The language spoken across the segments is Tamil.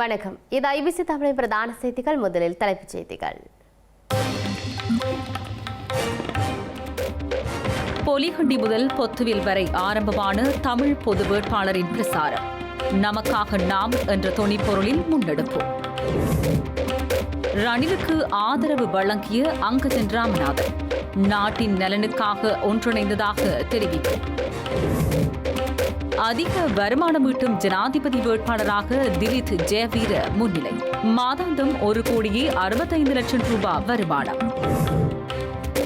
வணக்கம். இது ஐபிசி தமிழின் பிரதான செய்திகள். முதலில் தலைப்புச் செய்திகள். பொலிகண்டி முதல் பொத்துவில் வரை ஆரம்பமான தமிழ் பொது வேட்பாளரின் பிரசாரம். நமக்காக நாம் என்ற தொனிப்பொருளில் முன்னெடுப்பு. ரணிலுக்கு ஆதரவு வழங்கிய அங்கஜன் ராமநாதன் நாட்டின் நலனுக்காக ஒன்றிணைந்ததாக தெரிவித்தார் அதிக வருமானம் ஈட்டும் ஜனாதிபதி வேட்பாளராக திலித் ஜெயவீர முன்னிலை. மாதாந்தம் ஒரு கோடியே அறுபத்தைந்து லட்சம் ரூபாய் வருமானம்.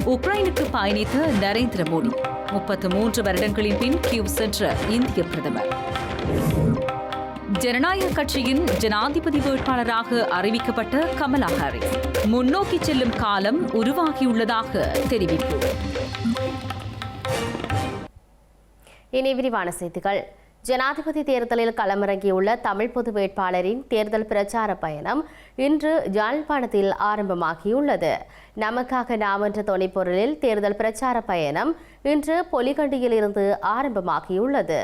உக்ரைனுக்கு பயணித்த நரேந்திர மோடி முப்பத்து மூன்று வருடங்களின் பின் கியூ சென்ற இந்திய பிரதமர். ஜனநாயக கட்சியின் ஜனாதிபதி வேட்பாளராக அறிவிக்கப்பட்ட கமலா ஹாரிஸ் முன்னோக்கி செல்லும் காலம் உருவாகியுள்ளதாக தெரிவிப்பு. இனி விரிவான செய்திகள். ஜனாதிபதி தேர்தலில் களமிறங்கியுள்ள தமிழ் பொது வேட்பாளரின் தேர்தல் பிரச்சார பயணம் இன்று யாழ்ப்பாணத்தில் ஆரம்பமாகியுள்ளது. நமக்காக நாம் என்ற துணைப்பொருளில் தேர்தல் பிரச்சார பயணம் இன்று பொலிகண்டியில் இருந்து ஆரம்பமாகியுள்ளது.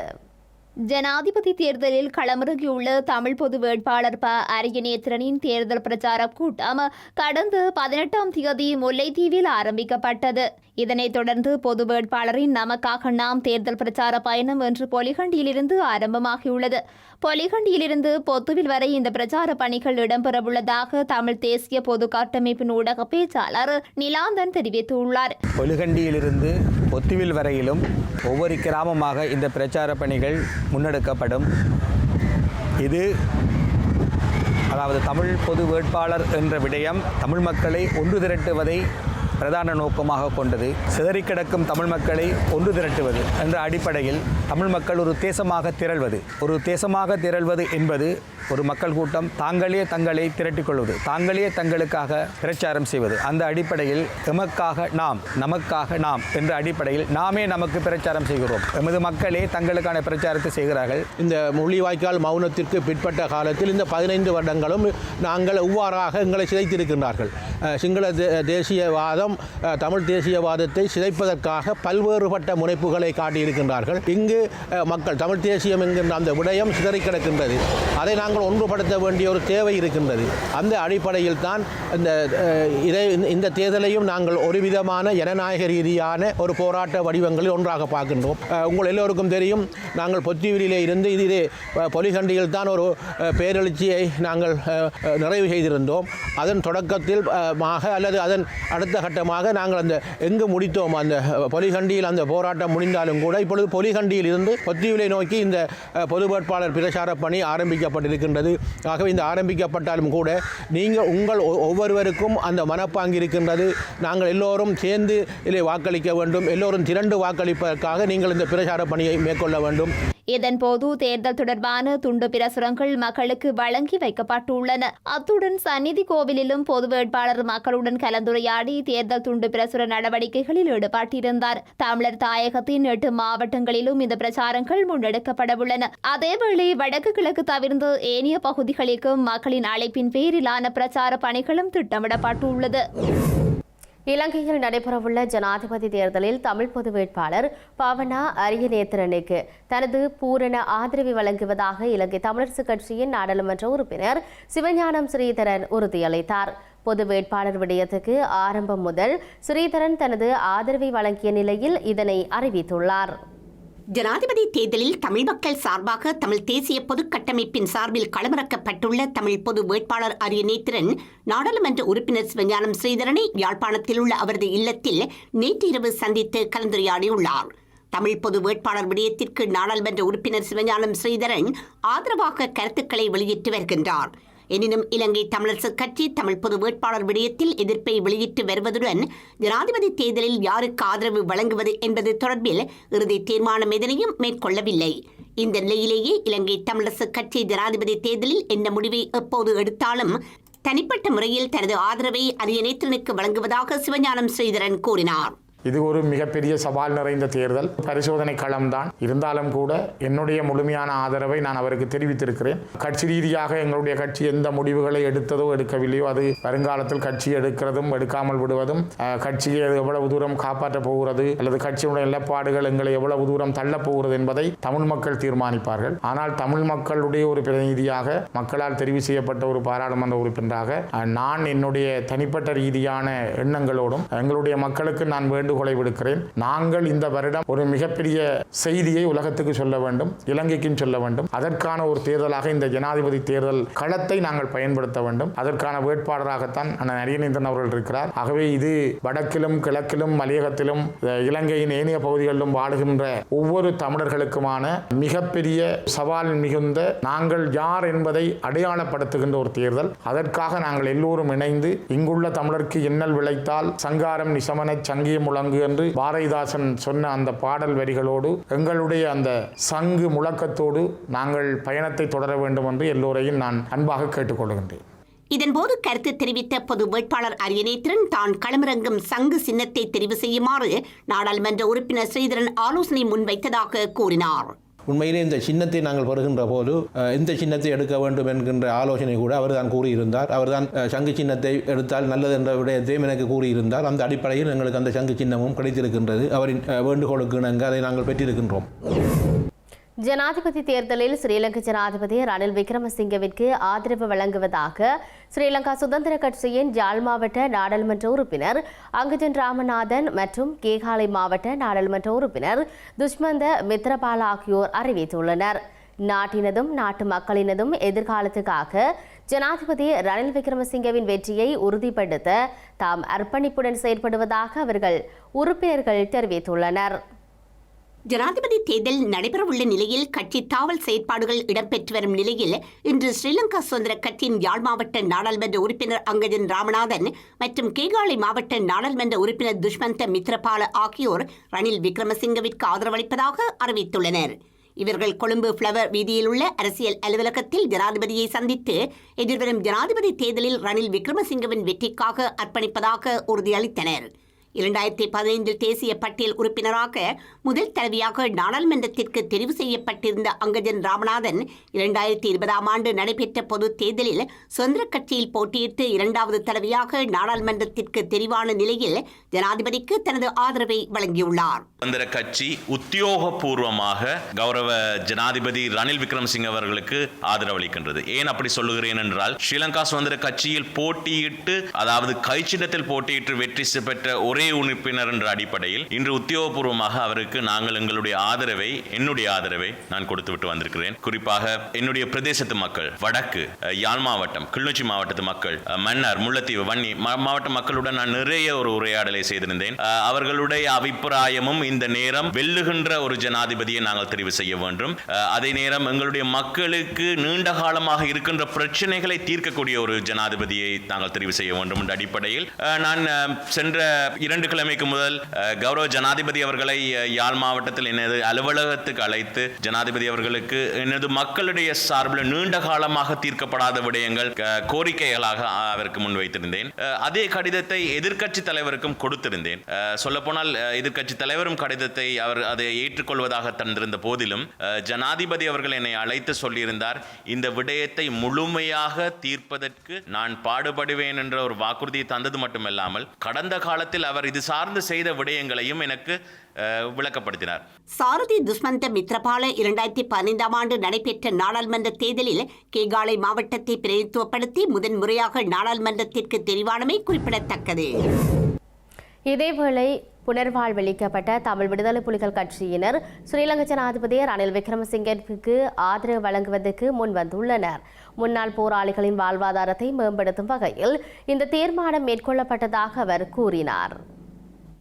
ஜனாதிபதி தேர்தலில் களமிறங்கியுள்ள தமிழ் பொது வேட்பாளர் ப. அரியநேத்திரனின் தேர்தல் பிரச்சார கூட்டம் கடந்த பதினெட்டாம் தேதி முல்லைத்தீவில் ஆரம்பிக்கப்பட்டது. இதனைத் தொடர்ந்து பொது வேட்பாளரின் நமக்காக நாம் தேர்தல் பிரச்சார பயணம் இன்று பொலிகண்டியிலிருந்து ஆரம்பமாகியுள்ளது. பொலிகண்டியிலிருந்து பொத்துவில் வரை இந்த பிரச்சார பணிகள் இடம்பெறவுள்ளதாக தமிழ் தேசிய பொது கட்டமைப்பின் ஊடக பேச்சாளர் நிலாந்தன் தெரிவித்துள்ளார். பொலிகண்டியிலிருந்து பொத்துவில் வரையிலும் ஒவ்வொரு கிராமமாக இந்த பிரச்சார பணிகள் முன்னெடுக்கப்படும். இது அதாவது தமிழ் பொது வேட்பாளர் என்ற விடயம் தமிழ் மக்களை ஒன்று திரட்டுவதை பிரதான நோக்கமாக கொண்டது சிதறி கிடக்கும் தமிழ் மக்களை ஒன்று திரட்டுவது என்ற அடிப்படையில் தமிழ் மக்கள் ஒரு தேசமாக திரள்வது. ஒரு தேசமாக திரள்வது என்பது ஒரு மக்கள் கூட்டம் தாங்களே தங்களை திரட்டிக் கொள்வது தாங்களே தங்களுக்காக பிரச்சாரம் செய்வது. அந்த அடிப்படையில் எமக்காக நாம் நமக்காக நாம் என்ற அடிப்படையில் நாமே நமக்கு பிரச்சாரம் செய்கிறோம். எமது மக்களே தங்களுக்கான பிரச்சாரத்தை செய்கிறார்கள். இந்த முள்ளிவாய்க்கால் மௌனத்திற்கு பிற்பட்ட காலத்தில் இந்த பதினைந்து வருடங்களும் நாங்கள் இவ்வாறாக எங்களை சிதைத்திருக்கின்றார்கள். சிங்கள தே- தேசியவாதம் மூலம் தமிழ் தேசியவாதத்தை சிதைப்பதற்காக பல்வேறுபட்ட முனைப்புகளை காட்டியிருக்கின்றார்கள். இங்கு மக்கள் தமிழ் தேசியம் என்கின்ற அந்த விடயம் சிதறி கிடக்கின்றது. அதை நாங்கள் ஒன்றுபடுத்த வேண்டிய ஒரு தேவை இருக்கின்றது. அந்த அடிப்படையில் தான் இந்த இதை இந்த- இந்த தேர்தலையும் நாங்கள் ஒரு விதமான ஜனநாயக ரீதியான ஒரு போராட்ட வடிவங்களில் ஒன்றாக பார்க்கின்றோம். உங்கள் எல்லோருக்கும் தெரியும் நாங்கள் பொத்தியூரிலே இருந்து இது இதே பொலிகண்டியில் தான் ஒரு பேரெழுச்சியை நாங்கள் நிறைவு செய்திருந்தோம். அதன் தொடக்கத்தில் மாக அல்லது அதன் அடுத்த போராட்டமாக நாங்கள் அந்த எங்கு முடித்தோம்? அந்த பொலிகண்டியில் அந்த போராட்டம் முடிந்தாலும் கூட இப்பொழுது பொலிகண்டியில் இருந்து பொத்தியூரை நோக்கி இந்த பொது வேட்பாளர் பிரச்சார பணி ஆரம்பிக்கப்பட்டிருக்கின்றது. ஆகவே இந்த ஆரம்பிக்கப்பட்டாலும் கூட நீங்கள் உங்கள் ஒ- ஒவ்வொருவருக்கும் அந்த மனப்பாங்கு இருக்கின்றது. நாங்கள் எல்லோரும் சேர்ந்து இதை வாக்களிக்க வேண்டும். எல்லோரும் திரண்டு வாக்களிப்பதற்காக நீங்கள் இந்த பிரச்சார பணியை மேற்கொள்ள வேண்டும். இதன்போது தேர்தல் தொடர்பான துண்டு பிரசுரங்கள் மக்களுக்கு வழங்கி வைக்கப்பட்டுள்ளன. அத்துடன் சந்நிதி கோவிலிலும் பொது வேட்பாளர் மக்களுடன் கலந்துரையாடி தேர்தல் துண்டு பிரசுர நடவடிக்கைகளில் ஈடுபட்டிருந்தார். தமிழர் தாயகத்தின் எட்டு மாவட்டங்களிலும் இந்த பிரச்சாரங்கள் முன்னெடுக்கப்படவுள்ளன. அதேவேளை வடக்கு கிழக்கு தவிர்ந்து ஏனைய பகுதிகளுக்கும் மக்களின் அழைப்பின் பேரிலான பிரச்சார பணிகளும் திட்டமிடப்பட்டுள்ளது. இலங்கையில் நடைபெறவுள்ள ஜனாதிபதி தேர்தலில் தமிழ் பொது வேட்பாளர் பவனா அரியநேத்திரனுக்கு தனது பூரண ஆதரவை வழங்குவதாக இலங்கை தமிழரசு கட்சியின் நாடாளுமன்ற உறுப்பினர் சிவஞானம் ஸ்ரீதரன் உறுதியளித்தார். பொது வேட்பாளர் விடயத்துக்கு ஆரம்பம் முதல் ஸ்ரீதரன் தனது ஆதரவை வழங்கிய நிலையில் இதனை அறிவித்துள்ளார். ஜனாதிபதி தேர்தலில் தமிழ் மக்கள் சார்பாக தமிழ் தேசிய பொது கட்டமைப்பின் சார்பில் களமிறக்கப்பட்டுள்ள தமிழ் பொது வேட்பாளர் அரியநேத்திரன் நாடாளுமன்ற உறுப்பினர் சிவஞானம் ஸ்ரீதரனை யாழ்ப்பாணத்தில் உள்ள அவரது இல்லத்தில் நேற்றிரவு சந்தித்து கலந்துரையாடியுள்ளார். தமிழ் பொது வேட்பாளர் விடயத்திற்கு நாடாளுமன்ற உறுப்பினர் சிவஞானம் ஸ்ரீதரன் ஆதரவாக கருத்துக்களை வெளியிட்டு வருகின்றார். எனினும் இலங்கை தமிழரசு கட்சி தமிழ் பொது வேட்பாளர் விடயத்தில் எதிர்ப்பை வெளியிட்டு வருவதுடன் ஜனாதிபதி தேர்தலில் யாருக்கு ஆதரவு வழங்குவது என்பது தொடர்பில் இறுதி தீர்மானம் எதனையும் மேற்கொள்ளவில்லை. இந்த நிலையிலேயே இலங்கை தமிழரசு கட்சி ஜனாதிபதி தேர்தலில் எந்த முடிவை எப்போது எடுத்தாலும் தனிப்பட்ட முறையில் தனது ஆதரவை அரியணைத்தனுக்கு வழங்குவதாக சிவஞானம் ஸ்ரீதரன் கூறினார். இது ஒரு மிகப்பெரிய சவால் நிறைந்த தேர்தல். பரிசோதனை களம்தான். இருந்தாலும் கூட என்னுடைய முழுமையான ஆதரவை நான் அவருக்கு தெரிவித்திருக்கிறேன். கட்சி ரீதியாக எங்களுடைய கட்சி எந்த முடிவுகளை எடுத்ததோ எடுக்கவில்லையோ அது வருங்காலத்தில் கட்சி எடுக்கிறதும் எடுக்காமல் விடுவதும் கட்சியை எவ்வளவு தூரம் காப்பாற்றப் போகிறது அல்லது கட்சியுடைய நிலப்பாடுகள் எங்களை எவ்வளவு தூரம் தள்ளப் போகிறது என்பதை தமிழ் மக்கள் தீர்மானிப்பார்கள். ஆனால் தமிழ் மக்களுடைய ஒரு பிரதிநிதியாக மக்களால் தெரிவு செய்யப்பட்ட ஒரு பாராளுமன்ற உறுப்பினராக நான் என்னுடைய தனிப்பட்ட ரீதியான எண்ணங்களோடும் எங்களுடைய மக்களுக்கு நான் வேண்டும் வேண்டுகோளை விடுக்கிறேன். நாங்கள் இந்த வருடம் ஒரு மிகப்பெரிய செய்தியை உலகத்துக்கு சொல்ல வேண்டும் இலங்கைக்கும் சொல்ல வேண்டும். அதற்கான ஒரு தேர்தலாக இந்த ஜனாதிபதி தேர்தல் களத்தை நாங்கள் பயன்படுத்த வேண்டும். அதற்கான வேட்பாளராகத்தான் அண்ணன் அவர்கள் இருக்கிறார். ஆகவே இது வடக்கிலும் கிழக்கிலும் மலையகத்திலும் இலங்கையின் ஏனைய பகுதிகளிலும் வாழுகின்ற ஒவ்வொரு தமிழர்களுக்குமான மிகப்பெரிய சவால் மிகுந்த நாங்கள் யார் என்பதை அடையாளப்படுத்துகின்ற ஒரு தேர்தல். அதற்காக நாங்கள் எல்லோரும் இணைந்து இங்குள்ள தமிழருக்கு இன்னல் விளைத்தால் சங்காரம் நிசமன சங்கிய முழங்கு என்று பாரதிதாசன் சொன்ன அந்த பாடல் வரிகளோடு எங்களுடைய அந்த சங்கு முழக்கத்தோடு நாங்கள் பயணத்தை தொடர வேண்டும் என்று எல்லோரையும் நான் அன்பாக கேட்டுக்கொள்கின்றேன். இதன்போது கருத்து தெரிவித்த பொது வேட்பாளர் அரியநேத்திரன் தான் களமிறங்கும் சங்கு சின்னத்தை தெரிவு செய்யுமாறு நாடாளுமன்ற உறுப்பினர் ஸ்ரீதரன் ஆலோசனை முன்வைத்ததாக கூறினார். உண்மையிலே இந்த சின்னத்தை நாங்கள் பெறுகின்ற போது இந்த சின்னத்தை எடுக்க வேண்டும் என்கின்ற ஆலோசனை கூட அவர் தான் கூறியிருந்தார். அவர் தான் சங்கு சின்னத்தை எடுத்தால் நல்லது என்ற விடயத்தையும் எனக்கு கூறியிருந்தார். அந்த அடிப்படையில் எங்களுக்கு அந்த சங்கு சின்னமும் கிடைத்திருக்கின்றது. அவரின் வேண்டுகோளுக்கு இணங்க அதை நாங்கள் பெற்றிருக்கின்றோம். ஜனாதிபதி தேர்தலில் ஸ்ரீலங்கா ஜனாதிபதி ரணில் விக்ரமசிங்கவிற்கு ஆதரவு வழங்குவதாக ஸ்ரீலங்கா சுதந்திர கட்சியின் ஜாழ் மாவட்ட நாடாளுமன்ற உறுப்பினர் அங்குஜன் ராமநாதன் மற்றும் கேகாலை மாவட்ட நாடாளுமன்ற உறுப்பினர் துஷ்மந்த மித்ரபால ஆகியோர் அறிவித்துள்ளனர். நாட்டினதும் நாட்டு மக்களினதும் எதிர்காலத்துக்காக ஜனாதிபதி ரணில் விக்ரமசிங்கவின் வெற்றியை உறுதிப்படுத்த தாம் அர்ப்பணிப்புடன் செயற்படுவதாக அவர்கள் உறுப்பினர்கள் தெரிவித்துள்ளனர். ஜனாதிபதி தேர்தல் நடைபெறவுள்ள நிலையில் கட்சி தாவல் செயற்பாடுகள் இடம்பெற்று வரும் நிலையில் இன்று ஸ்ரீலங்கா சுதந்திர கட்சியின் யாழ் மாவட்ட நாடாளுமன்ற உறுப்பினர் அங்கஜன் ராமநாதன் மற்றும் கேகாலை மாவட்ட நாடாளுமன்ற உறுப்பினர் துஷ்மந்த மித்ரபால ஆகியோர் ரணில் விக்ரமசிங்கவிற்கு ஆதரவளிப்பதாக அறிவித்துள்ளனர். இவர்கள் கொழும்பு ஃப்ளவர் வீதியில் உள்ள அரசியல் அலுவலகத்தில் ஜனாதிபதியை சந்தித்து எதிர்வரும் ஜனாதிபதி தேர்தலில் ரணில் விக்ரமசிங்கவின் வெற்றிக்காக அர்ப்பணிப்பதாக உறுதியளித்தனர். இரண்டாயிரத்தி பதினைந்தில் தேசிய பட்டியல் உறுப்பினராக முதல் தலைவியாக நாடாளுமன்றத்திற்கு தெரிவு செய்யப்பட்டிருந்த அங்கஜன் ராமநாதன் இரண்டாயிரத்தி இருபதாம் ஆண்டு நடைபெற்ற பொது தேர்தலில் சுதந்திர கட்சியில் போட்டியிட்டு இரண்டாவது தலைவியாக நாடாளுமன்றத்திற்கு தெரிவான நிலையில் ஜனாதிபதிக்கு தனது ஆதரவை வழங்கியுள்ளார். சுதந்திர கட்சி உத்தியோகபூர்வமாக கௌரவ ஜனாதிபதி ரணில் விக்ரமசிங்க அவர்களுக்கு ஆதரவளிக்கின்றது. ஏன் அப்படி சொல்லுகிறேன் என்றால் ஸ்ரீலங்கா சுதந்திர கட்சியில் போட்டியிட்டு அதாவது கைச்சின்னத்தில் போட்டியிட்டு வெற்றி பெற்ற ஒரு உறுப்பினர் என்ற அடிப்படையில் இன்று உத்தியோகபூர்வமாக அவருக்கு நாங்கள் எங்களுடைய ஆதரவை என்னுடைய ஆதரவை நான் கொடுத்து விட்டு வந்திருக்கிறேன். குறிப்பாக என்னுடைய பிரதேசத்து மக்கள் வடக்கு யாழ் மாவட்டம் கிளிநொச்சி மாவட்டத்து மக்கள் மன்னார் முல்லைத்தீவு வன்னி மாவட்ட மக்களுடன் நான் நிறைய ஒரு உரையாடலை செய்திருந்தேன். அவர்களுடைய அபிப்பிராயமும் இந்த நேரம் வெல்லுகின்ற ஒரு ஜனாதிபதியை நாங்கள் தெரிவு செய்ய வேண்டும். அதே நேரம் எங்களுடைய மக்களுக்கு நீண்ட காலமாக இருக்கின்ற பிரச்சனைகளை தீர்க்கக்கூடிய ஒரு ஜனாதிபதியை நாங்கள் தெரிவு செய்ய வேண்டும் என்ற அடிப்படையில் நான் சென்ற இரண்டு கிழமைக்கு முதல் கௌரவ ஜனாதிபதி அவர்களை யாழ் மாவட்டத்தில் எனது அலுவலகத்துக்கு அழைத்து ஜனாதிபதி அவர்களுக்கு எனது மக்களுடைய சார்பில் நீண்ட காலமாக தீர்க்கப்படாத விடயங்கள் கோரிக்கைகளாக அவருக்கு முன்வைத்திருந்தேன். அதே கடிதத்தை எதிர்க்கட்சி தலைவருக்கும் கொடுத்திருந்தேன். சொல்லப்போனால் எதிர்க்கட்சி தலைவரும் கடிதத்தை அவர் அதை ஏற்றுக்கொள்வதாக தந்திருந்த போதிலும் ஜனாதிபதி அவர்கள் என்னை அழைத்து சொல்லியிருந்தார் இந்த விடயத்தை முழுமையாக தீர்ப்பதற்கு நான் பாடுபடுவேன் என்ற ஒரு வாக்குறுதியை தந்தது மட்டுமல்லாமல் கடந்த காலத்தில் அவர் இது சார்ந்து செய்த விடயங்களையும் எனக்கு விளக்கப்படுத்தினார். சாரதி துஷ்மந்த மித்ரபால இரண்டாயிரத்தி பதினைந்தாம் ஆண்டு நடைபெற்ற நாடாளுமன்ற தேர்தலில் கேகாலை மாவட்டத்தை பிரதித்துவப்படுத்தி முதன்முறையாக நாடாளுமன்றத்திற்கு தெரிவானமை குறிப்பிடத்தக்கது. இதேவேளை புனர்வாழ்வளிக்கப்பட்ட தமிழ் விடுதலை புலிகள் கட்சியினர் ஸ்ரீலங்கா ஜனாதிபதி ரணில் விக்ரமசிங்கவிற்கு ஆதரவு வழங்குவதற்கு முன்வந்துள்ளனர். முன்னாள் போராளிகளின் வாழ்வாதாரத்தை மேம்படுத்தும் வகையில் இந்த தீர்மானம் மேற்கொள்ளப்பட்டதாக அவர் கூறினார்.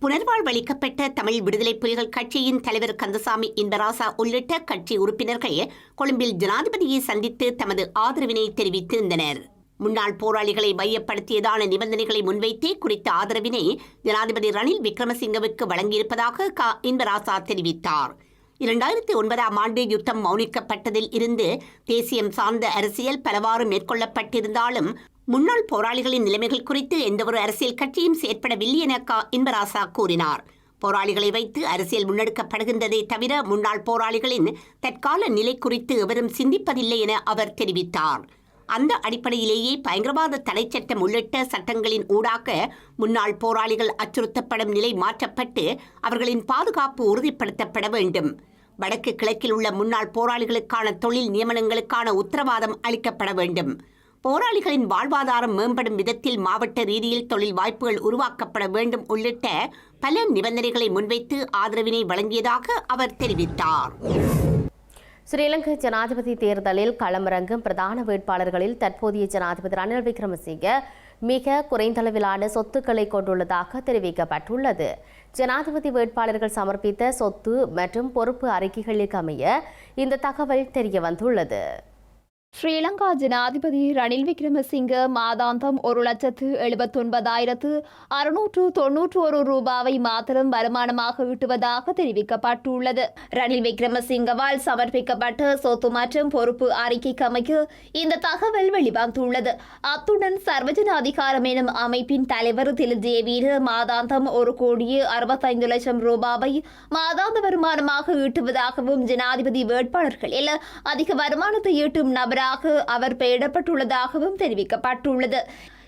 புனர்வாழ்வளிக்கப்பட்ட தமிழ் விடுதலை புலிகள் கட்சியின் தலைவர் கந்தசாமி இன்பராசா உள்ளிட்ட கட்சி உறுப்பினர்கள் கொழும்பில் ஜனாதிபதியை சந்தித்து தமது ஆதரவினை தெரிவித்திருந்தனர். முன்னாள் போராளிகளை மையப்படுத்தியதான நிபந்தனைகளை முன்வைத்தே குறித்த ஆதரவினை ஜனாதிபதி ரணில் விக்ரமசிங்கவுக்கு வழங்கியிருப்பதாக க. இன்பராசா தெரிவித்தார். இரண்டாயிரத்தி ஒன்பதாம் ஆண்டு யுத்தம் மௌனிக்கப்பட்டதில் இருந்து தேசியம் சார்ந்த அரசியல் பலவாறு மேற்கொள்ளப்பட்டிருந்தாலும் முன்னாள் போராளிகளின் நிலைமைகள் குறித்து எந்தவொரு அரசியல் கட்சியும் செயற்படவில்லை என க. இன்பராசா கூறினார். போராளிகளை வைத்து அரசியல் முன்னெடுக்கப்படுகின்றதை தவிர முன்னாள் போராளிகளின் தற்கால நிலை குறித்து எவரும் சிந்திப்பதில்லை என அவர் தெரிவித்தார். அந்த அடிப்படையிலேயே பயங்கரவாத தடை சட்டம் உள்ளிட்ட சட்டங்களின் ஊடாக முன்னாள் போராளிகள் அச்சுறுத்தப்படும் நிலை மாற்றப்பட்டு அவர்களின் பாதுகாப்பு உறுதிப்படுத்தப்பட வேண்டும். வடக்கு கிழக்கில் உள்ள முன்னாள் போராளிகளுக்கான தொழில் நியமனங்களுக்கான உத்தரவாதம் அளிக்கப்பட வேண்டும். போராளிகளின் வாழ்வாதாரம் மேம்படும் விதத்தில் மாவட்ட ரீதியில் தொழில் வாய்ப்புகள் உருவாக்கப்பட வேண்டும் உள்ளிட்ட பல நிபந்தனைகளை முன்வைத்து ஆதரவினை வழங்கியதாக அவர் தெரிவித்தார். ஸ்ரீலங்கை ஜனாதிபதி தேர்தலில் களமிறங்கும் பிரதான வேட்பாளர்களில் தற்போதைய ஜனாதிபதி ரணில் விக்ரமசிங்க மிக குறைந்தளவிலான சொத்துக்களை கொண்டுள்ளதாக தெரிவிக்கப்பட்டுள்ளது. ஜனாதிபதி வேட்பாளர்கள் சமர்ப்பித்த சொத்து மற்றும் பொறுப்பு அறிக்கைகளுக்கு அமைய இந்த தகவல் தெரிய வந்துள்ளது ஸ்ரீலங்கா ஜனாதிபதி ரணில் விக்ரமசிங்க மாதாந்தம் ஒரு லட்சத்து எழுபத்தொன்பதாயிரத்து அறுநூற்று தொன்னூற்று ஒரு ரூபாவை மாத்திரம் வருமானமாக ஈட்டுவதாக தெரிவிக்கப்பட்டுள்ளது. ரணில் விக்ரமசிங்கவால் சமர்ப்பிக்கப்பட்ட சொத்து மற்றும் பொறுப்பு அறிக்கைக்கு அமைய இந்த தகவல் வெளிவந்துள்ளது. அத்துடன் சர்வஜன அதிகாரம் எனும் அமைப்பின் தலைவர் திரு ஜேவீர மாதாந்தம் ஒரு கோடியே அறுபத்தைந்து லட்சம் ரூபாவை மாதாந்த வருமானமாக ஈட்டுவதாகவும் ஜனாதிபதி வேட்பாளர்களில் அதிக வருமானத்தை ஈட்டும் நபர் நபராக அவர் பெயரிடப்பட்டுள்ளதாகவும் தெரிவிக்கப்பட்டுள்ளது.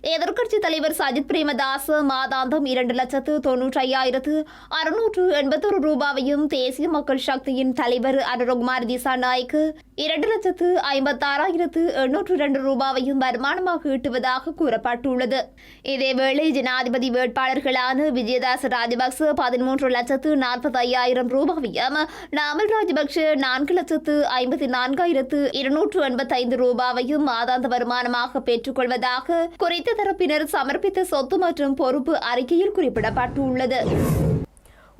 எதிர்க்கட்சித் தலைவர் சஜித் பிரேமதாஸ் மாதாந்தம் இரண்டு லட்சத்து தொன்னூற்றி ஐயாயிரத்து அறுநூற்று எண்பத்தொரு ரூபாவையும் தேசிய மக்கள் சக்தியின் தலைவர் அனுரகுமார் திசாநாய்க்கு இரண்டு லட்சத்து ஐம்பத்தாறாயிரத்து எண்ணூற்று இரண்டு ரூபாவையும் வருமானமாக ஈட்டுவதாக கூறப்பட்டுள்ளது. இதேவேளை ஜனாதிபதி வேட்பாளர்களான விஜயதாஸ் ராஜபக்ச பதிமூன்று லட்சத்து நாற்பத்தி ஐயாயிரம் ரூபாவையும் நாமல் ராஜபக்ஷ நான்கு லட்சத்து ஐம்பத்தி நான்காயிரத்து இருநூற்று எண்பத்தைந்து ரூபாவையும் மாதாந்த வருமானமாக பெற்றுக்கொள்வதாக குறித்த அனைத்து தரப்பினர் சமர்ப்பித்த சொத்து மற்றும் பொறுப்பு அறிக்கையில் குறிப்பிடப்பட்டுள்ளது.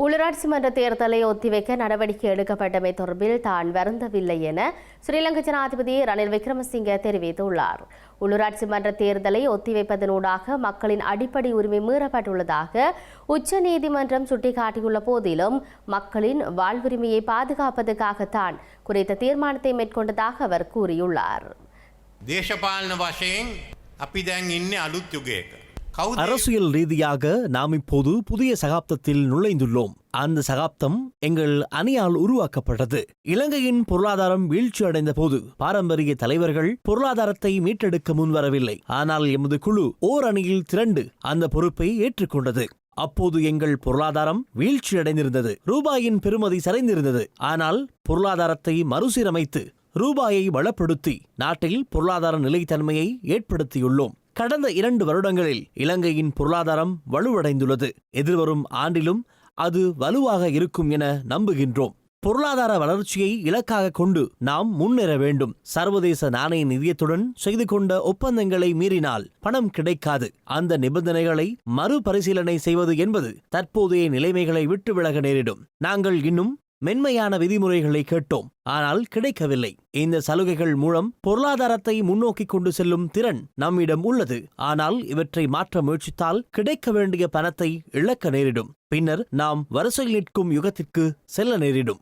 உள்ளூராட்சி மன்ற தேர்தலை ஒத்திவைக்க நடவடிக்கை எடுக்கப்பட்டமை தொடர்பில் தான் வருந்தவில்லை என ஸ்ரீலங்கா ஜனாதிபதி ரணில் விக்ரமசிங்கே தெரிவித்துள்ளார். உள்ளூராட்சி மன்ற தேர்தலை ஒத்திவைப்பதனூடாக மக்களின் அடிப்படை உரிமை மீறப்பட்டுள்ளதாக உச்ச நீதிமன்றம் சுட்டிக்காட்டியுள்ள போதிலும் மக்களின் வாழ்வுரிமையை பாதுகாப்பதற்காகத்தான் குறித்த தீர்மானத்தை மேற்கொண்டதாக அவர் கூறியுள்ளார். අපි දැන් ඉන්න අලුත් යුගයක. කවුද அரசியல் ரீதியாக நாம் இப்போது புதிய சகாப்தத்தில் நுழைந்துள்ளோம் அந்த சகாப்தம் எங்கள் அணியால் உருவாக்கப்பட்டது இலங்கையின் பொருளாதாரம் வீழ்ச்சி அடைந்த போது பாரம்பரிய தலைவர்கள் பொருளாதாரத்தை மீட்டெடுக்க முன்வரவில்லை ஆனால் எமது குழு ஓர் அணியில் திரண்டு அந்த பொறுப்பை ஏற்றுக்கொண்டது அப்போது எங்கள் பொருளாதாரம் வீழ்ச்சியடைந்திருந்தது ரூபாயின் பெறுமதி சரிந்திருந்தது ஆனால் பொருளாதாரத்தை மறுசீரமைத்து ரூபாயை வளப்படுத்தி நாட்டில் பொருளாதார நிலைத்தன்மையை ஏற்படுத்தியுள்ளோம். கடந்த இரண்டு வருடங்களில் இலங்கையின் பொருளாதாரம் வலுவடைந்துள்ளது. எதிர்வரும் ஆண்டிலும் அது வலுவாக இருக்கும் என நம்புகின்றோம். பொருளாதார வளர்ச்சியை இலக்காக கொண்டு நாம் முன்னேற வேண்டும். சர்வதேச நாணய நிதியத்துடன் செய்து கொண்ட ஒப்பந்தங்களை மீறினால் பணம் கிடைக்காது. அந்த நிபந்தனைகளை மறுபரிசீலனை செய்வது என்பது தற்போதைய நிலைமைகளை விட்டு விலக நேரிடும். நாங்கள் இன்னும் மென்மையான விதிமுறைகளை கேட்டோம். ஆனால் கிடைக்கவில்லை. இந்த சலுகைகள் மூலம் பொருளாதாரத்தை முன்னோக்கி கொண்டு செல்லும் திறன் நம்மிடம் உள்ளது. ஆனால் இவற்றை மாற்ற முயற்சித்தால் கிடைக்க வேண்டிய பணத்தை இழக்க நேரிடும். பின்னர் நாம் வரிசையில் நிற்கும் யுகத்திற்கு செல்ல நேரிடும்.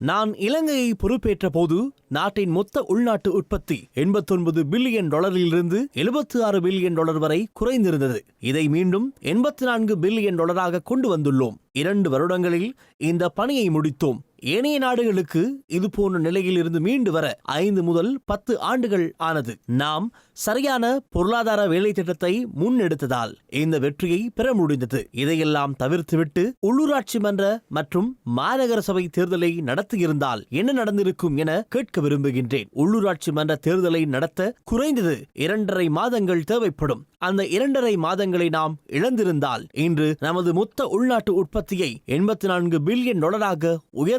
நான் இலங்கையை பொறுப்பேற்ற போது நாட்டின் மொத்த உள்நாட்டு உற்பத்தி எண்பத்தொன்பது பில்லியன் டாலரிலிருந்து எழுபத்தி ஆறு பில்லியன் டாலர் வரை குறைந்திருந்தது. இதை மீண்டும் எண்பத்தி நான்கு பில்லியன் டாலராக கொண்டு வந்துள்ளோம். இரண்டு வருடங்களில் இந்த பணியை முடித்தோம். ஏனைய நாடுகளுக்கு இது போன்ற நிலையில் இருந்து மீண்டு வர ஐந்து முதல் பத்து ஆண்டுகள் ஆனது. நாம் சரியான பொருளாதார வேலை திட்டத்தை முன்னெடுத்ததால் இந்த வெற்றியை பெற முடிந்தது. இதையெல்லாம் தவிர்த்துவிட்டு உள்ளூராட்சி மன்ற மற்றும் மாநகர சபை தேர்தலை நடத்தியிருந்தால் என்ன நடந்திருக்கும் என கேட்க விரும்புகின்றேன். உள்ளூராட்சி மன்ற தேர்தலை நடத்த குறைந்தது இரண்டரை மாதங்கள் தேவைப்படும். அந்த இரண்டரை மாதங்களை நாம் இழந்திருந்தால் இன்று நமது மொத்த உள்நாட்டு உற்பத்தியை எண்பத்தி நான்கு பில்லியன் டாலராக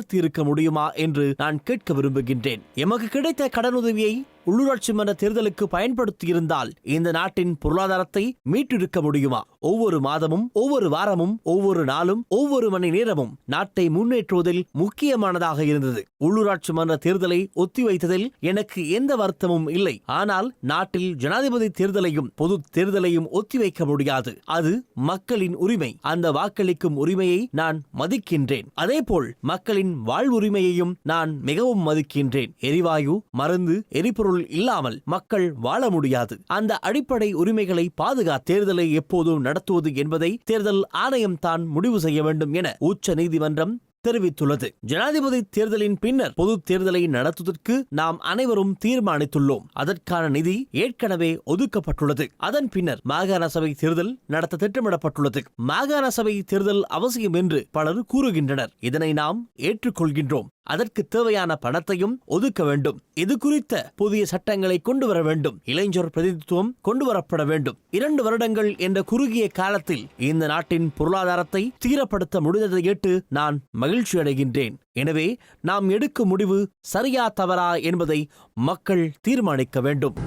தீர்க்க முடியுமா என்று நான் கேட்க விரும்புகின்றேன். எமக்கு கிடைத்த கடனுதவியை உள்ளூராட்சி மன்ற தேர்தலுக்கு பயன்படுத்தியிருந்தால் இந்த நாட்டின் பொருளாதாரத்தை மீட்டெடுக்க முடியுமா? ஒவ்வொரு மாதமும் ஒவ்வொரு வாரமும் ஒவ்வொரு நாளும் ஒவ்வொரு மணி நேரமும் நாட்டை முன்னேற்றுவதில் முக்கியமானதாக இருந்தது. உள்ளூராட்சி மன்ற தேர்தலை ஒத்திவைத்ததில் எனக்கு எந்த வருத்தமும் இல்லை. ஆனால் நாட்டில் ஜனாதிபதி தேர்தலையும் பொது தேர்தலையும் ஒத்திவைக்க முடியாது. அது மக்களின் உரிமை. அந்த வாக்களிக்கும் உரிமையை நான் மதிக்கின்றேன். அதேபோல் மக்களின் வாழ்வுரிமையையும் நான் மிகவும் மதிக்கின்றேன். எரிவாயு மருந்து எரிபொருள் இல்லாமல் மக்கள் வாழ முடியாது. அந்த அடிப்படை உரிமைகளை பாதுகா தேர்தலை எப்போதும் நடத்துவது என்பதை தேர்தல் ஆணையம் தான் முடிவு செய்ய வேண்டும் என உச்ச நீதிமன்றம் தெரிவித்துள்ளது. ஜனாதிபதி தேர்தலின் பின்னர் பொது தேர்தலை நடத்துவதற்கு நாம் அனைவரும் தீர்மானித்துள்ளோம். அதற்கான நிதி ஏற்கனவே ஒதுக்கப்பட்டுள்ளது. அதன் பின்னர் மாகாண சபை தேர்தல் நடத்த திட்டமிடப்பட்டுள்ளது. மாகாண சபை தேர்தல் அவசியம் என்று பலர் கூறுகின்றனர். இதனை நாம் ஏற்றுக்கொள்கின்றோம். அதற்கு தேவையான பணத்தையும் ஒதுக்க வேண்டும். இது குறித்த புதிய சட்டங்களை கொண்டு வர வேண்டும். இளைஞர் பிரதிநிதித்துவம் கொண்டு வரப்பட வேண்டும். இரண்டு வருடங்கள் என்ற குறுகிய காலத்தில் இந்த நாட்டின் பொருளாதாரத்தை தீரப்படுத்த முடிந்ததை ஏற்று நான் மகிழ்ச்சி அடைகின்றேன். எனவே நாம் எடுக்கும் முடிவு சரியா தவறா என்பதை மக்கள் தீர்மானிக்க வேண்டும்.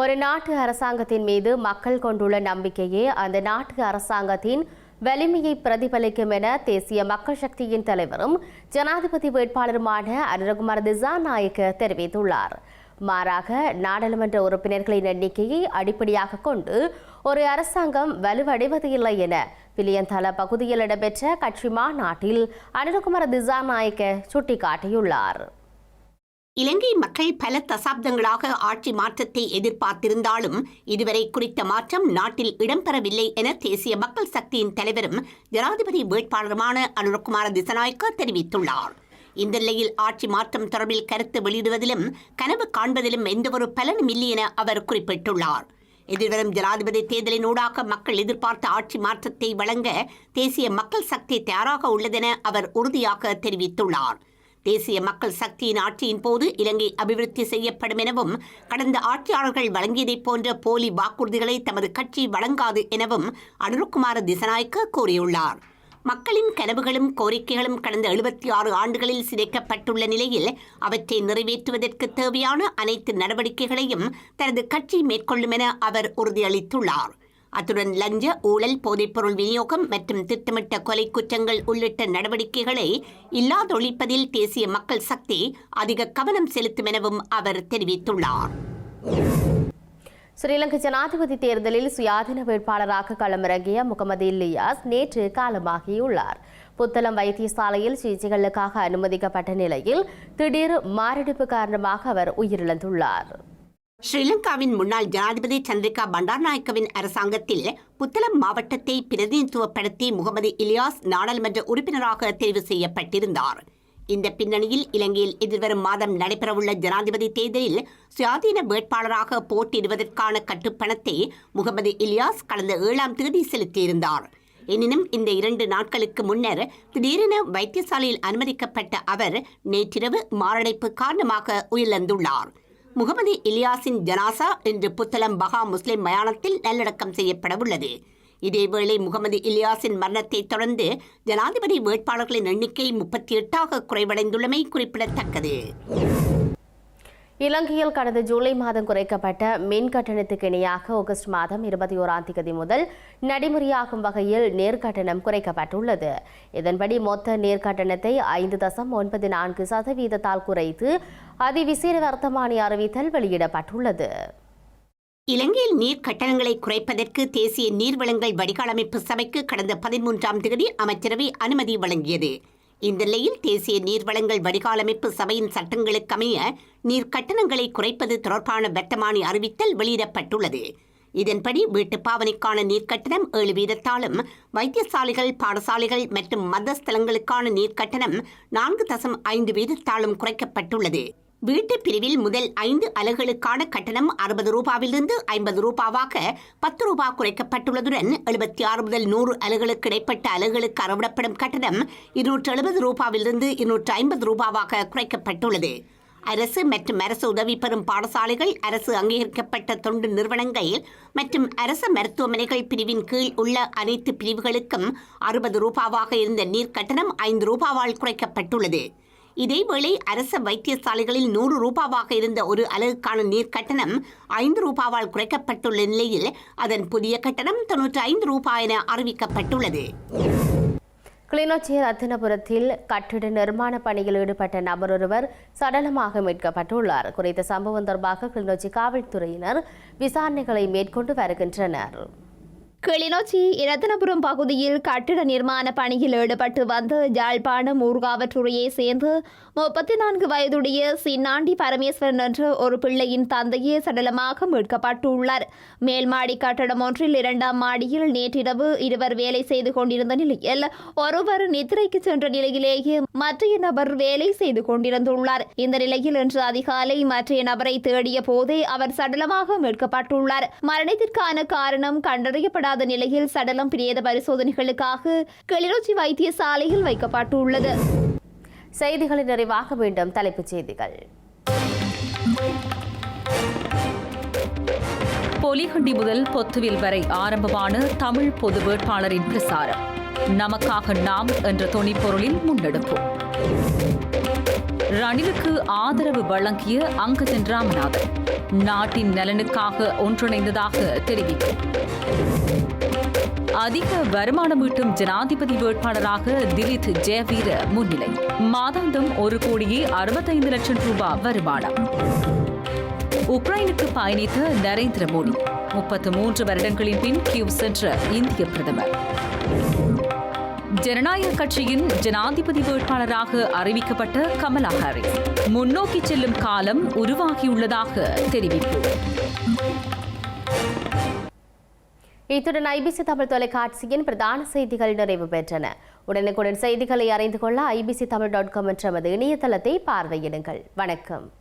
ஒரு நாட்டு அரசாங்கத்தின் மீது மக்கள் கொண்டுள்ள நம்பிக்கையே அந்த நாட்டு அரசாங்கத்தின் வலிமையை பிரதிபலிக்கும் என தேசிய மக்கள் சக்தியின் தலைவரும் ஜனாதிபதி வேட்பாளருமான அனுரகுமார் திசாநாயக்க தெரிவித்துள்ளார். மாறாக நாடாளுமன்ற உறுப்பினர்களின் எண்ணிக்கையை அடிப்படையாக கொண்டு ஒரு அரசாங்கம் வலுவடைவது இல்லை என பிலியந்தல பகுதியில் இடம்பெற்ற கட்சி மாநாட்டில் அனுரகுமார் திசாநாயக்க சுட்டிக்காட்டியுள்ளார். இலங்கை மக்கள் பல தசாப்தங்களாக ஆட்சி மாற்றத்தை எதிர்பார்த்திருந்தாலும் இதுவரை குறித்த மாற்றம் நாட்டில் இடம்பெறவில்லை என தேசிய மக்கள் சக்தியின் தலைவரும் ஜனாதிபதி வேட்பாளருமான அனுரகுமார திசநாயக்க தெரிவித்துள்ளார். இந்த நிலையில் ஆட்சி மாற்றம் தொடர்பில் கருத்து வெளியிடுவதிலும் கனவு காண்பதிலும் எந்தவொரு பலனும் இல்லை என அவர் குறிப்பிட்டுள்ளார். எதிர்வரும் ஜனாதிபதி தேர்தலின் ஊடாக மக்கள் எதிர்பார்த்த ஆட்சி மாற்றத்தை வழங்க தேசிய மக்கள் சக்தி தயாராக உள்ளதென அவர் உறுதியாக தெரிவித்துள்ளார். தேசிய மக்கள் சக்தியின் ஆட்சியின் போது இலங்கை அபிவிருத்தி செய்யப்படும் எனவும் கடந்த ஆட்சியாளர்கள் வழங்கியதைப் போன்ற போலி வாக்குறுதிகளை தமது கட்சி வழங்காது எனவும் அனுருக்குமார திசநாயக்க கூறியுள்ளார். மக்களின் கனவுகளும் கோரிக்கைகளும் கடந்த எழுபத்தி ஆறு ஆண்டுகளில் சிதைக்கப்பட்டுள்ள நிலையில் அவற்றை நிறைவேற்றுவதற்கு தேவையான அனைத்து நடவடிக்கைகளையும் தனது கட்சி மேற்கொள்ளும் என அவர் உறுதியளித்துள்ளார். அத்துடன் லஞ்ச ஊழல் போதைப்பொருள் விநியோகம் மற்றும் திட்டமிட்ட கொலை குற்றங்கள் உள்ளிட்ட நடவடிக்கைகளை இல்லாதொழிப்பதில் தேசிய மக்கள் சக்தி அதிக கவனம் செலுத்தும் எனவும் அவர் தெரிவித்துள்ளார். ஸ்ரீலங்கா ஜனாதிபதி தேர்தலில் சுயாதீன வேட்பாளராக களமிறங்கிய முகமது இல்லியாஸ் நேற்று காலமாகியுள்ளார். புத்தளம் வைத்தியசாலையில் சிகிச்சைகளுக்காக அனுமதிக்கப்பட்ட நிலையில் திடீர் மாரடைப்பு காரணமாக அவர் உயிரிழந்துள்ளார். ஸ்ரீலங்காவின் முன்னாள் ஜனாதிபதி சந்திரிகா பண்டார்நாயக்கவின் அரசாங்கத்தில் புத்தளம் மாவட்டத்தை பிரதிநிதித்துவப்படுத்தி முகமது இலியாஸ் நாடாளுமன்ற உறுப்பினராக தெரிவு செய்யப்பட்டிருந்தார். இந்த பின்னணியில் இலங்கையில் எதிர்வரும் மாதம் நடைபெறவுள்ள ஜனாதிபதி தேர்தலில் சுயாதீன வேட்பாளராக போட்டியிடுவதற்கான கட்டுப்பணத்தை முகமது இலியாஸ் கடந்த ஏழாம் தேதி செலுத்தியிருந்தார். எனினும் இந்த இரண்டு நாட்களுக்கு முன்னர் திடீரென வைத்தியசாலையில் அனுமதிக்கப்பட்ட அவர் நேற்றிரவு மாரடைப்பு காரணமாக உயிரிழந்துள்ளார். முகமது இலியாஸின் ஜனாசா இன்று புத்தளம் பகா முஸ்லிம் மயானத்தில் நல்லடக்கம் செய்யப்படவுள்ளது. இதேவேளை முகமது இலியாஸின் மரணத்தை தொடர்ந்து ஜனாதிபதி வேட்பாளர்களின் எண்ணிக்கை முப்பத்தி எட்டாக குறைவடைந்துள்ளமை குறிப்பிடத்தக்கது. இலங்கையில் கடந்த ஜூலை மாதம் குறைக்கப்பட்ட மின் கட்டணத்துக்கு இணையாக ஆகஸ்ட் மாதம் இருபத்தி ஓராம் தேதி முதல் நடைமுறையாகும் வகையில் நேர்கட்டணம் குறைக்கப்பட்டுள்ளது. இதன்படி மொத்த நேர்கட்டணத்தை ஐந்து தசம் ஒன்பது நான்கு சதவீதத்தால் குறைத்து அதிவிசேட வர்த்தமானி அறிவித்தல் வெளியிடப்பட்டுள்ளது. இலங்கையில் நீர் கட்டணங்களை குறைப்பதற்கு தேசிய நீர்வளங்கள் வடிகாலமைப்பு சபைக்கு கடந்த பதிமூன்றாம் தேதி அமைச்சரவை அனுமதி வழங்கியது. இந்த நிலையில் தேசிய நீர்வளங்கள் வடிகாலமைப்பு சபையின் சட்டங்களுக்கமைய நீர் கட்டணங்களை குறைப்பது தொடர்பான வர்த்தமானி அறிவித்தல் வெளியிடப்பட்டுள்ளது. இதன்படி வீட்டு பாவனைக்கான நீர்க்கட்டணம் ஏழு வீதத்தாலும் வைத்தியசாலைகள் பாடசாலைகள் மற்றும் மத ஸ்தலங்களுக்கான நீர்க்கட்டணம் நான்கு தசம் ஐந்து வீதத்தாலும் குறைக்கப்பட்டுள்ளது. வீட்டு பிரிவில் முதல் ஐந்து அலகுகளுக்கான கட்டணம் அறுபது ரூபாவிலிருந்து ஐம்பது ரூபாவாக பத்து ரூபாய் குறைக்கப்பட்டுள்ளதுடன் எழுபத்தி ஆறு முதல் நூறு அலகுகளுக்கு இடைப்பட்ட அலகுகளுக்கு அறவிடப்படும் கட்டணம் இருநூற்று எழுபது ரூபாவிலிருந்து இருநூற்று ஐம்பது ரூபாவாக குறைக்கப்பட்டுள்ளது. அரசு மற்றும் அரசு உதவி பெறும் பாடசாலைகள் அரசு அங்கீகரிக்கப்பட்ட தொண்டு நிறுவனங்கள் மற்றும் அரசு மருத்துவமனைகள் பிரிவின் கீழ் உள்ள அனைத்து பிரிவுகளுக்கும் அறுபது ரூபாவாக இருந்த நீர் கட்டணம் ஐந்து ரூபாவால் குறைக்கப்பட்டுள்ளது. இதேவேளை அரச வைத்தியசாலைகளில் நூறு ரூபாவாக இருந்த ஒரு அலகுக்கான நீர் கட்டணம் ஐந்து ரூபாவால் குறைக்கப்பட்டுள்ள நிலையில் அதன் புதிய கட்டணம் தொன்னூற்றி ஐந்து ரூபாய் என அறிவிக்கப்பட்டுள்ளது. கிளிநொச்சி ரத்தினபுரத்தில் கட்டிட நிர்மாண பணியில் ஈடுபட்ட நபர் ஒருவர் சடலமாக மீட்கப்பட்டுள்ளார். குறித்த சம்பவம் தொடர்பாக கிளிநொச்சி காவல்துறையினர் விசாரணைகளை மேற்கொண்டு வருகின்றனர். கிளிநொச்சி இரத்தினபுரம் பகுதியில் கட்டிட நிர்மாண பணியில் ஈடுபட்டு வந்த யாழ்ப்பாணம் ஊர்காவற்றுறையை சேர்ந்து முப்பத்தி நான்கு வயதுடைய சின்னாண்டி பரமேஸ்வரன் என்ற ஒரு பிள்ளையின் தந்தையே சடலமாக மீட்கப்பட்டுள்ளார். மேல்மாடி கட்டடம் ஒன்றில் இரண்டாம் மாடியில் நேற்றிரவு இருவர் வேலை செய்து கொண்டிருந்த நிலையில் ஒருவர் நித்திரைக்கு சென்ற நிலையிலேயே மற்றைய நபர் வேலை செய்து கொண்டிருந்துள்ளார். இந்த நிலையில் இன்று அதிகாலை மற்றைய நபரை தேடிய போதே அவர் சடலமாக மீட்கப்பட்டுள்ளார். மரணத்திற்கான காரணம் கண்டறியப்படாத நிலையில் சடலம் பிரேத பரிசோதனைகளுக்காக கிளிநொச்சி வைத்தியசாலையில் வைக்கப்பட்டுள்ளது. செய்திகளின் நிறைவாக மீண்டும் தலைப்புச் செய்திகள். பொலிகண்டி முதல் பொத்துவில் வரை ஆரம்பமான தமிழ் பொது வேட்பாளரின் பிரசாரம். நமக்காக நாம் என்ற தொனிப்பொருளில் முன்னெடுப்போம். ரணிலுக்கு ஆதரவு வழங்கிய அங்கஜன் ராமநாதன் நாட்டின் நலனுக்காக ஒன்றிணைந்ததாக தெரிவித்தார் அதிக வருமானம் ஈட்டும் ஜனாதிபதி வேட்பாளராக திலித் ஜெயவீர முன்னிலை. மாதாந்தம் ஒரு கோடியே அறுபத்தைந்து லட்சம் ரூபாய் வருமானம். உக்ரைனுக்கு பயணித்த நரேந்திர மோடி முப்பத்து மூன்று வருடங்களின் பின் கியூ சென்ற இந்திய பிரதமர். ஜனநாயக கட்சியின் ஜனாதிபதி வேட்பாளராக அறிவிக்கப்பட்ட கமலா ஹாரிஸ். முன்னோக்கி செல்லும் காலம் உருவாகியுள்ளதாக தெரிவிப்பு. இத்துடன் ஐபிசி தமிழ் தொலைக்காட்சியின் பிரதான செய்திகள் நிறைவு பெற்றன. உடனுக்குடன் செய்திகளை அறிந்து கொள்ள ஐபிசி தமிழ் டாட் காம் என்ற நமது இணையதளத்தை பார்வையிடுங்கள். வணக்கம்.